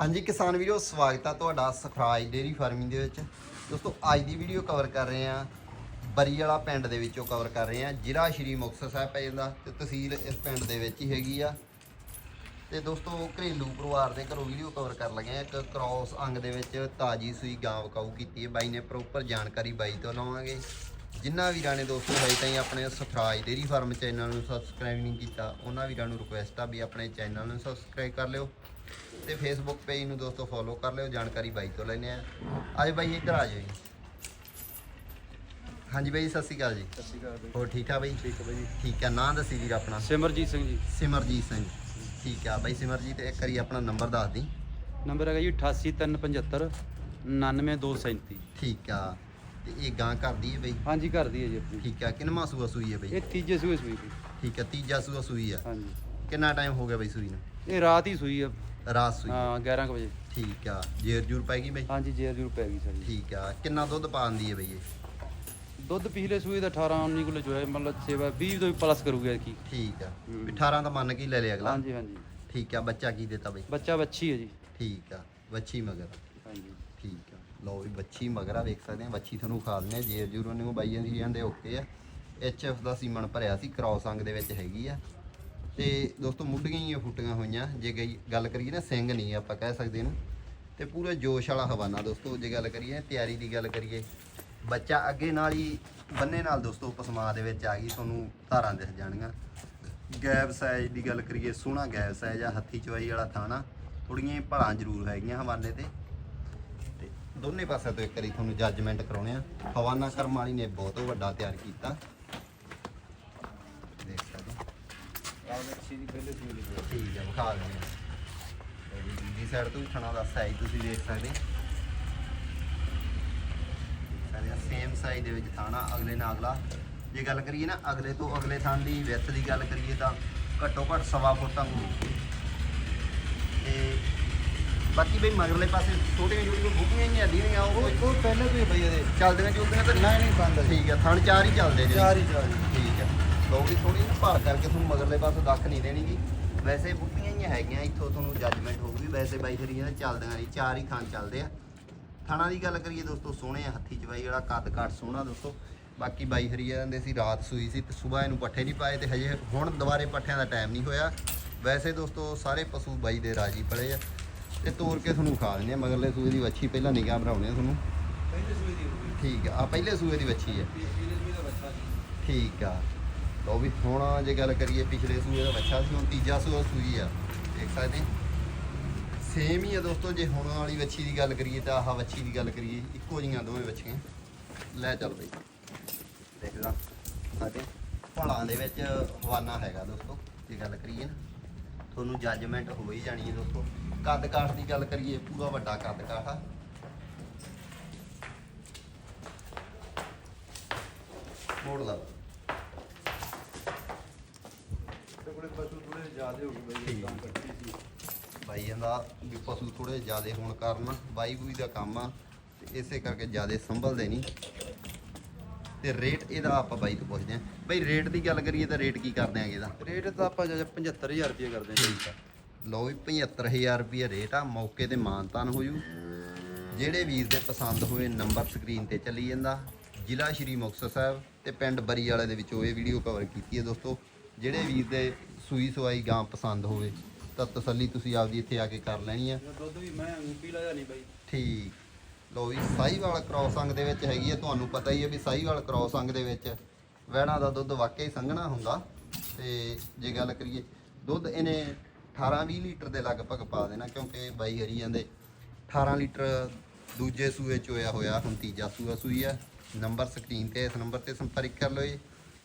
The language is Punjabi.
ਹਾਂਜੀ ਕਿਸਾਨ ਵੀਰੋ, ਸਵਾਗਤ ਆ ਤੁਹਾਡਾ ਸਖਰਾਜ ਡੇਰੀ ਫਾਰਮਿੰਗ ਦੇ ਵਿੱਚ। ਦੋਸਤੋ, ਅੱਜ ਦੀ ਵੀਡੀਓ ਕਵਰ ਕਰ ਰਹੇ ਆ ਬਰੀ ਵਾਲਾ ਪਿੰਡ ਦੇ ਵਿੱਚੋਂ ਕਵਰ ਕਰ ਰਹੇ ਆ, ਜ਼ਿਲ੍ਹਾ ਸ਼੍ਰੀ ਮੁਕਤਸਰ ਸਾਹਿਬ ਪੈ ਜਾਂਦਾ, ਤੇ ਤਹਿਸੀਲ ਇਸ ਪਿੰਡ ਦੇ ਵਿੱਚ ਹੀ ਹੈਗੀ ਆ। ਤੇ ਦੋਸਤੋ, ਘਰੇਲੂ ਪਰਿਵਾਰ ਦੇ ਘਰੋਂ ਵੀਡੀਓ ਕਵਰ ਕਰ ਲਗੇ ਆ, ਇੱਕ ਕ੍ਰਾਸ ਅੰਗ ਦੇ ਵਿੱਚ ਤਾਜੀ ਸੂਈ ਗਾਂ ਵਕਾਊ ਕੀਤੀ ਹੈ। ਬਾਈ ਨੇ ਪ੍ਰੋਪਰ ਜਾਣਕਾਰੀ ਬਾਈ ਤੋਂ ਲਵਾਂਗੇ। ਜਿਨ੍ਹਾਂ ਵੀਰਾਂ ਨੇ ਦੋਸਤੋ, ਹਜੇ ਤਾਈਂ ਆਪਣੇ ਸਖਰਾਜ ਡੇਰੀ ਫਾਰਮ ਚੈਨਲ ਨੂੰ ਸਬਸਕ੍ਰਾਈਬ ਨਹੀਂ ਕੀਤਾ, ਉਹਨਾਂ ਵੀਰਾਂ ਨੂੰ ਰਿਕੁਐਸਟ ਆ ਵੀ ਆਪਣੇ ਚੈਨਲ ਨੂੰ ਸਬਸਕ੍ਰਾਈਬ ਕਰ ਲਿਓ। ਤੇ ਫੇਸਬੁੱਕ ਪੇਜ ਨੂੰ ਦੋਸਤੋ ਫੋਲੋ ਕਰ ਲਿਓ ਜਾਣਕਾਰੀ ਬਾਈ ਤੋਂ ਲੈਣੇ ਆ ਅੱਜ ਬਾਈ ਇੱਧਰ ਆ ਜਾਓ ਜੀ। ਹਾਂਜੀ ਬਾਈ ਸਤਿ ਸ਼੍ਰੀ ਅਕਾਲ ਜੀ। ਸਤਿ ਸ਼੍ਰੀ ਅਕਾਲ ਬਾਈ। ਹੋਰ ਠੀਕ ਆ ਬਾਈ? ਠੀਕ ਹੈ ਬਾਈ ਠੀਕ ਆ ਨਾਂ ਦੱਸੀ ਵੀਰ ਆਪਣਾ? ਸਿਮਰਜੀਤ ਸਿੰਘ ਜੀ। ਸਿਮਰਜੀਤ ਸਿੰਘ। ਠੀਕ ਆ ਬਾਈ ਸਿਮਰਜੀਤ ਇੱਕ ਵਾਰੀ ਆਪਣਾ ਨੰਬਰ ਦੱਸ ਦੀ। ਨੰਬਰ ਹੈਗਾ ਜੀ 88375 99237 ਠੀਕ ਆ ਤੇ ਇਹ ਗਾਂ ਕਰਦੀ ਹੈ ਬਈ? ਹਾਂਜੀ ਘਰ ਦੀ ਹੈ ਜੀ ਆਪਣੀ। ਠੀਕ ਆ ਕਿੰਨਵਾਂ ਸੂਆ ਸੂਈ ਹੈ ਬਈ? ਇਹ ਤੀਜੇ ਸੂਏ ਸੂਈ ਠੀਕ ਆ ਤੀਜਾ ਸੂਆ ਸੂਈ ਆ। ਹਾਂਜੀ। ਕਿੰਨਾ ਟਾਈਮ ਹੋ ਗਿਆ ਬਈ ਸੂਈ ਨੂੰ? ਇਹ ਰਾਤ ਹੀ ਸੂਈ ਆ। ਰਾਤ ਸੂਈ। ਹਾਂ 11 ਕੁ ਵਜੇ। ਠੀਕ ਆ। ਜੇਰ ਜੂਰ ਪੈਗੀ ਬਈ? ਹਾਂਜੀ ਜੇਰ ਜੂਰ ਪੈ ਗਈ ਸਾਡੀ ਠੀਕ ਆ। ਕਿੰਨਾ ਦੁੱਧ ਪਾਉਂਦੀ ਹੈ ਬਈ ਇਹ? ਦੁੱਧ ਪਿਛਲੇ ਸੂਏ ਦਾ 18 19 ਕਿਲੋ ਜੋ ਹੈ ਮਤਲਬ ਸੇਵਾ 20 ਤੋਂ ਵੀ ਪਲੱਸ ਕਰੂਗਾ ਕੀ ਠੀਕ ਆ। ਵੀ 18 ਤਾਂ ਮੰਨ ਕੇ ਹੀ ਲੈ ਲਿਆ ਅਗਲਾ। ਹਾਂਜੀ ਹਾਂਜੀ। ਠੀਕ ਆ। ਬੱਚਾ ਕੀ ਦਿੱਤਾ ਬਈ? ਬੱਚਾ ਬੱਚੀ ਹੈ ਜੀ। ਠੀਕ ਆ। ਬੱਚੀ ਮਗਰ। ਹਾਂਜੀ। ਠੀਕ ਆ। ਲਓ ਵੀ ਬੱਚੀ ਮਗਰ ਵੇਖ ਸਕਦੇ ਆ। ਬੱਚੀ ਤੁਹਾਨੂੰ ਖਾ ਦਿੰਦੇ ਆ। ਜੇਰ ਜੂਰ ਨੂੰ ਬਾਈਆਂ ਦੀ ਜਾਂਦੇ ਓਕੇ ਆ। ਐਚ ਐਫ ਦਾ ਸੀਮਨ ਭਰਿਆ ਸੀ। ਕ੍ਰਾਸ ਅੰਗ ਦੇ ਵਿੱਚ ਹੈਗੀ ਆ। ਤੇ ਦੋਸਤੋ ਮੁੱਢੀਆਂ ਹੀ ਫੁੱਟੀਆਂ ਹੋਈਆਂ। ਜੇ ਗਈ ਗੱਲ ਕਰੀਏ ਨਾ, ਸਿੰਘ ਨਹੀਂ ਆਪਾਂ ਕਹਿ ਸਕਦੇ ਇਹਨੂੰ। ਤੇ ਪੂਰਾ ਜੋਸ਼ ਵਾਲਾ ਹਵਾਨਾ ਦੋਸਤੋ, ਜੇ ਗੱਲ ਕਰੀਏ, ਤਿਆਰੀ ਦੀ ਗੱਲ ਕਰੀਏ। ਬੱਚਾ ਅੱਗੇ ਨਾਲ ਹੀ, ਬੰਨੇ ਨਾਲ ਦੋਸਤੋ ਪਸਮਾ ਦੇ ਵਿੱਚ ਆ ਗਈ, ਤੁਹਾਨੂੰ ਧਾਰਾਂ ਦਿਸ ਜਾਣਗੀਆਂ। ਗੈਬ ਸਾਈਜ਼ ਦੀ ਗੱਲ ਕਰੀਏ, ਸੋਹਣਾ ਗੈਬ ਸਾਈਜ਼ ਆ, ਹੱਥੀ ਚਵਾਈ ਵਾਲਾ ਥਾਣਾ। ਥੋੜੀਆਂ ਭਲਾਂ ਜ਼ਰੂਰ ਹੈਗੀਆਂ ਹਵਾਨੇ ਤੇ। ਤੇ ਦੋਨੇ ਪਾਸੇ ਤੋਂ ਇੱਕ ਵਾਰੀ ਤੁਹਾਨੂੰ ਜੱਜਮੈਂਟ ਕਰਾਉਣੇ ਆ। ਹਵਾਨਾ ਕਰਮ ਵਾਲੀ ਨੇ ਬਹੁਤ ਵੱਡਾ ਤਿਆਰ ਕੀਤਾ ਦੇਖ ਸਕਦੇ ਹੋ। ਆਹ ਬੱਚੀ ਦੀ ਪਹਿਲੇ ਸੂਏ ਦੀ ਠੀਕ ਹੈ ਵਿਖਾ ਦਿੰਦੇ ਹਾਂ ਦੂਜੀ ਸਾਈਡ ਤੋਂ ਵੀ ਥਣਾ ਦਾ ਸਾਈਜ਼ ਤੁਸੀਂ ਦੇਖ ਸਕਦੇ। ਸਾਰੇ ਸੇਮ ਸਾਈਜ਼ ਦੇ ਵਿੱਚ ਥਾਣਾ ਅਗਲੇ ਨਾਲ ਅਗਲਾ। ਜੇ ਗੱਲ ਕਰੀਏ ਨਾ ਅਗਲੇ ਤੋਂ ਅਗਲੇ ਥਾਂ ਦੀ ਵਿੱਥ ਦੀ ਗੱਲ ਕਰੀਏ ਤਾਂ ਘੱਟੋ ਘੱਟ ਸਵਾ ਫੁੱਟ ਤੱਕ ਹੋਊਗੀ ਤੇ ਬਾਕੀ ਬਈ ਮਗਰਲੇ ਪਾਸੇ ਛੋਟੀਆਂ ਛੋਟੀਆਂ ਬੁੱਕੀਆਂ ਹੀ ਦੀਆਂ ਉਹ ਉਹ ਪਹਿਲੇ ਤੋਂ ਹੀ ਬਈ ਇਹਦੇ। ਚੱਲਦੀਆਂ ਚੁਲਦੀਆਂ ਤਾਂ ਨਹੀਂ, ਨਹੀਂ ਬੰਦ ਆ। ਠੀਕ ਹੈ ਥਣ ਚਾਰ ਹੀ ਚੱਲਦੇ ਨੇ। ਚਾਰ ਹੀ ਚਾਰ ਵੀ ਥੋੜੀ ਨਾ ਭਾਰ ਕਰਕੇ ਤੁਹਾਨੂੰ ਮਗਰਲੇ ਪਾਸੇ ਦੱਖ ਨਹੀਂ ਦੇਣੀਗੀ। ਵੈਸੇ ਬੁੱਕੀਆਂ ਹੀ ਹੈਗੀਆਂ ਇੱਥੋਂ ਤੁਹਾਨੂੰ ਜੱਜਮੈਂਟ ਹੋਊਗੀ। ਵੈਸੇ ਬਾਈ ਫਰੀਆਂ ਚੱਲਦੀਆਂ ਨਹੀਂ ਚਾਰ ਹੀ ਥਣ ਚੱਲਦੇ ਆ। ਥਣਾ ਦੀ ਗੱਲ ਕਰੀਏ ਦੋਸਤੋ ਸੋਹਣੇ ਆ ਹੱਥੀ ਚਵਾਈ ਜਿਹੜਾ ਕੱਦ ਕਾਠ ਸੋਹਣਾ ਦੋਸਤੋ। ਬਾਕੀ ਬਾਈ ਹਰੀ ਜਾਂਦੇ ਸੀ ਰਾਤ ਸੂਈ ਸੀ ਤੇ ਸਵੇਰ ਇਹਨੂੰ ਪੱਠੇ ਨਹੀਂ ਪਾਏ ਤੇ ਹਜੇ ਹੁਣ ਦੁਬਾਰੇ ਪੱਠਿਆਂ ਦਾ ਟਾਈਮ ਨਹੀਂ ਹੋਇਆ। ਵੈਸੇ ਦੋਸਤੋ ਸਾਰੇ ਪਸ਼ੂ ਬਾਈ ਦੇ ਰਾਜੀ ਪਲੇ ਆ। ਤੇ ਤੋੜ ਕੇ ਤੁਹਾਨੂੰ ਖਾ ਦਿੰਦੇ ਆ ਮਗਰਲੇ ਸੂਏ ਦੀ ਵੱਛੀ ਪਹਿਲਾਂ ਨਿਗਾਹ ਬਣਾਉਣੇ ਆ ਤੁਹਾਨੂੰ। ਪਹਿਲੇ ਸੂਏ ਦੀ ਠੀਕ ਆ ਪਹਿਲੇ ਸੂਏ ਦੀ ਵੱਛੀ ਹੈ ਠੀਕ ਆ। ਲਓ ਵੀ ਹੁਣ ਜੇ ਗੱਲ ਕਰੀਏ, ਪਿਛਲੇ ਸੂਏ ਦਾ ਬੱਚਾ ਸੀ, ਹੁਣ ਤੀਜਾ ਸੂਆ ਸੂਈ ਆ। ਦੇਖ ਸਕਦੇ ਸੇਮ ਹੀ ਆ ਦੋਸਤੋ, ਜੇ ਹੁਣ ਵਾਲੀ ਵੱਛੀ ਦੀ ਗੱਲ ਕਰੀਏ ਤਾਂ ਆਹ ਵੱਛੀ ਦੀ ਗੱਲ ਕਰੀਏ, ਇੱਕੋ ਜੀਆਂ ਦੋਵੇਂ ਵੱਛੀਆਂ। ਲੈ ਚੱਲ ਬਈ। ਦੇਖ ਲਾ, ਸਾਡੇ ਭਲਾਂ ਦੇ ਵਿੱਚ ਹਵਾਨਾ ਹੈਗਾ ਦੋਸਤੋ, ਜੇ ਗੱਲ ਕਰੀਏ ਨਾ। ਤੁਹਾਨੂੰ ਜੱਜਮੈਂਟ ਹੋ ਹੀ ਜਾਣੀ ਹੈ ਦੋਸਤੋ। ਕੱਦ ਕਾਠ ਦੀ ਗੱਲ ਕਰੀਏ, ਪੂਰਾ ਵੱਡਾ ਕੱਦ ਕਾਠ ਆ। ਮੋੜ ਲਾ ਤੇ ਕੋਲੇ ਪਸ਼ੂ ਥੋੜੇ ਜ਼ਿਆਦੇ ਹੋ ਗਏ ਠੀਕ। ਤਾਂ ਕੱਟੀ ਸੀ ਬਾਈ ਕਹਿੰਦਾ ਵੀ ਪਸ਼ੂ ਥੋੜੇ ਜ਼ਿਆਦੇ ਹੋਣ ਕਾਰਨ ਬਾਈ ਬੂਈ ਦਾ ਕੰਮ ਆ ਤੇ ਇਸੇ ਕਰਕੇ ਜ਼ਿਆਦੇ ਸੰਭਲਦੇ ਨਹੀਂ। ਤੇ ਰੇਟ ਇਹਦਾ ਆਪਾਂ ਬਾਈ ਤੋਂ ਪੁੱਛਦੇ ਆਂ ਬਾਈ ਰੇਟ ਦੀ ਗੱਲ ਕਰੀਏ ਤਾਂ ਰੇਟ ਕੀ ਕਰਦੇ ਆਂਗੇ ਇਹਦਾ? ਰੇਟ ਤਾਂ ਆਪਾਂ ਜੇ 75000 ਰੁਪਏ ਕਰਦੇ ਆ। ਲਓ ਵੀ 75000 ਰੁਪਏ ਰੇਟ ਆ ਮੌਕੇ ਤੇ ਮਾਨਤਾਨ ਹੋ ਜੂ ਜਿਹੜੇ ਵੀਰ ਦੇ ਪਸੰਦ ਹੋਏ ਨੰਬਰ ਸਕਰੀਨ ਤੇ ਚੱਲੀ ਜਾਂਦਾ। ਜ਼ਿਲ੍ਹਾ ਸ਼੍ਰੀ ਮੁਕਤਸਰ ਸਾਹਿਬ ਤੇ ਪਿੰਡ ਬਰੀ ਵਾਲੇ ਦੇ ਵਿੱਚੋਂ ਇਹ ਵੀਡੀਓ ਕਵਰ ਕੀਤੀ ਹੈ ਦੋਸਤੋ। ਜਿਹੜੇ ਵੀਰ ਦੇ ਸੂਈ ਸਵਾਈ ਗਾਂ ਪਸੰਦ ਹੋਵੇ ਤਾਂ ਤਸੱਲੀ ਤੁਸੀਂ ਆਪਦੀ ਇੱਥੇ ਆ ਕੇ ਕਰ ਲੈਣੀ ਆ। ਦੁੱਧ ਵੀ ਮੈਂ ਪੀਲਾ ਜਾਂ ਨਹੀਂ ਬਾਈ। ਠੀਕ। ਲੋ ਵੀ ਸਾਹੀਵਾਲ ਕ੍ਰੋਸ ਅੰਗ ਦੇ ਵਿੱਚ ਹੈਗੀ ਹੈ ਤੁਹਾਨੂੰ ਪਤਾ ਹੀ ਹੈ ਵੀ ਸਾਹੀਵਾਲ ਕ੍ਰੋਸ ਅੰਗ ਦੇ ਵਿੱਚ ਵਹਿਣਾ ਦਾ ਦੁੱਧ ਵਾਕਈ ਸੰਘਣਾ ਹੁੰਦਾ। ਤੇ ਜੇ ਗੱਲ ਕਰੀਏ ਦੁੱਧ ਇਹਨੇ 18-20 ਲੀਟਰ ਦੇ ਲਗਭਗ ਪਾ ਦੇਣਾ ਕਿਉਂਕਿ ਬਾਈ ਹਰੀ ਜਾਂਦੇ 18 ਲੀਟਰ ਦੂਜੇ ਸੂਏ ਚ ਹੋਇਆ ਹੋਇਆ ਹੁਣ ਤੀਜਾ ਸੂਆ ਸੂਈ ਆ। ਨੰਬਰ ਸਕਰੀਨ ਤੇ ਇਸ ਨੰਬਰ ਤੇ ਸੰਪਰਕ ਕਰ ਲਓ ਜੀ।